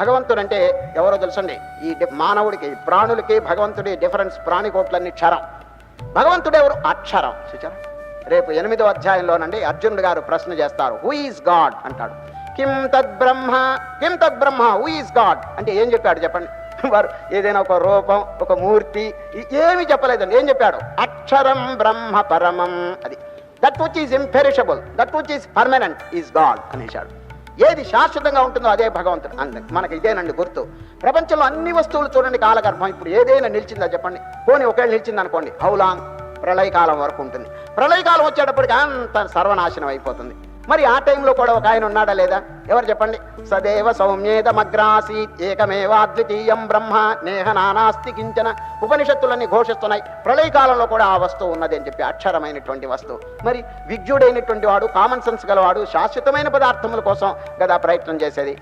భగవంతుడు అంటే ఎవరో తెలుసండి? ఈ మానవుడికి ప్రాణులకి భగవంతుడి డిఫరెన్స్ ప్రాణికోట్లన్నీ క్షరం. భగవంతుడు ఎవరు? అక్షరం చూచారా రేపు ఎనిమిదో అధ్యాయంలోనండి అర్జునుడు గారు ప్రశ్న చేస్తారు. హూ ఈజ్ గాడ్ అంటాడు. కిం తద్ బ్రహ్మ? కిం తద్ బ్రహ్మ? హూ ఈజ్ గాడ్ అంటే ఏం చెప్పాడు చెప్పండి? వారు ఏదైనా ఒక రూపం ఒక మూర్తి ఏమీ చెప్పలేదండి. ఏం చెప్పాడు? అక్షరం బ్రహ్మ పరమం. అది. That which is imperishable that which is permanent is God అనేశాడు. ఏది శాశ్వతంగా ఉంటుందో అదే భగవంతుడు అందు. మనకి ఇదేనండి గుర్తు. ప్రపంచంలో అన్ని వస్తువులు చూడండి కాలగర్భం. ఇప్పుడు ఏదైనా నిలిచిందా చెప్పండి. పోనీ ఒకవేళ నిలిచింది అనుకోండి. హౌలాంగ్ ప్రళయకాలం వరకు ఉంటుంది. ప్రళయకాలం వచ్చేటప్పటికి అంత సర్వనాశనం అయిపోతుంది. మరి ఆ టైంలో కూడా ఒక ఆయన ఉన్నాడా లేదా? ఎవరు చెప్పండి? సదేవ సౌమ్యేదమగ్రాసీత్ ఏకమేవాద్వితీయం బ్రహ్మ నేహ నానాస్తి కించన ఉపనిషత్తులన్నీ ఘోషిస్తున్నాయి. ప్రళయకాలంలో కూడా ఆ వస్తువు ఉన్నది అని చెప్పి అక్షరమైనటువంటి వస్తువు. మరి విజ్ఞుడైనటువంటి వాడు కామన్ సెన్స్ గలవాడు శాశ్వతమైన పదార్థముల కోసం కదా ప్రయత్నం చేసేది.